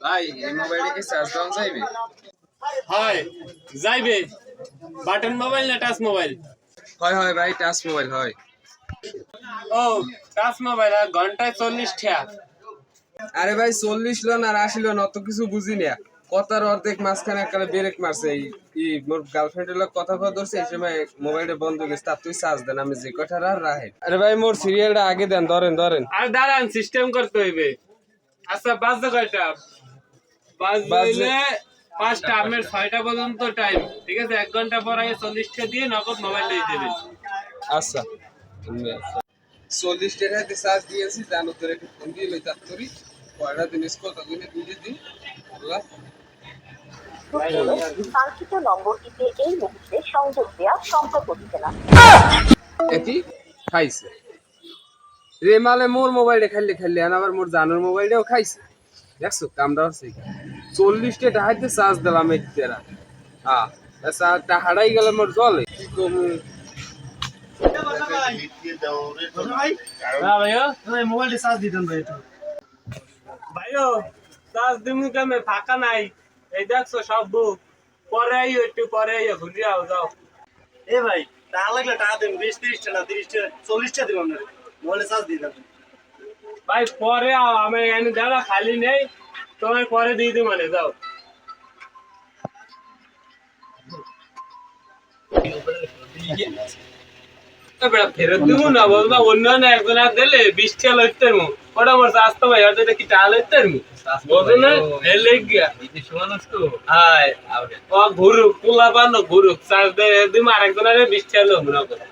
ভাই এই মোবাইলে কি চার্জ দেওয়া যাইবে? হয় যাইবে। বাটন মোবাইল না টাচ মোবাইল হয় হয় ভাই টাচ মোবাইল হয়। ও টাচ মোবাইল আর ঘন্টায় চল্লিশ ঠেয়া। আরে ভাই চল্লিশ লোন আর আশি লোন অত কিছু বুঝি না। কথার অর্ধেক মাঝখানে একবারে ব্রেক মারছে। এই মোর গার্লফ্রেন্ডের লোক কথা কথা ধরছে এই সময় মোবাইলটা বন্ধ গেছে তার তুই চার্জ দেন আমি যে কথা আর রাহে। আরে ভাই মোর সিরিয়ালটা আগে দেন ধরেন ধরেন। আর দাঁড়ান সিস্টেম করতে হইবে। আচ্ছা বাজতে কয়টা? বাজ বইলে পাঁচটা আমের ছয়টা পর্যন্ত টাইম ঠিক আছে? এক ঘণ্টা পর আগে চল্লিশটা দিয়ে নগদ মোবাইল দিয়ে দেবেন আচ্ছা। চল্লিশ টাকাতে চার্জ দিয়েছি জানো তোর একটু ফোন দিয়ে লই তার তোরই কয়টা জিনিস কত দিনে। দিই কাঙ্ক্ষিত নম্বরটিতে এই মুহূর্তে সংযোগ দেওয়া সম্ভব হচ্ছে না। একই খাইছে। রে মোর মোবাইলটা খাইলে খাইলে আবার মোর জানোর মোবাইলটাও খাইছে। দেখছ কামড়া হচ্ছে চল্লিশটা টাকাতে চার্জ দিলাম এই তেরা হ্যাঁ তা গেলে মোর জলে কি কমু হ্যাঁ মোবাইলটা চার্জ দিতেন ভাই ভাইও চার্জ দিমু কেমে ফাঁকা নাই। এই দেখছ সব বুক পরে একটু পরে ঘুরে আও যাও। এ ভাই টাকা লাগলে টাকা বিশ তিরিশটা না তিরিশটা চল্লিশটা দিব আপনার মোবাইলে চার্জ দিয়ে দেবেন। ভাই পরে আও আমি এখানে দাঁড়া খালি নেই তোমায় পরে দিয়ে দিই মানে যাও। ফেরত দিব না বলবা অন্য না একজন আর দিলে বিশ টাকা লইতে মু। ওটা আমার স্বাস্থ্য ভাই ওটা কি টাকা লইতে মু বোঝো না। গিয়া ও ঘুরুক পোলা পান ঘুরুক। চার্জ দিন আরেকজনের বৃষ্টি টাকা লো মনে করো।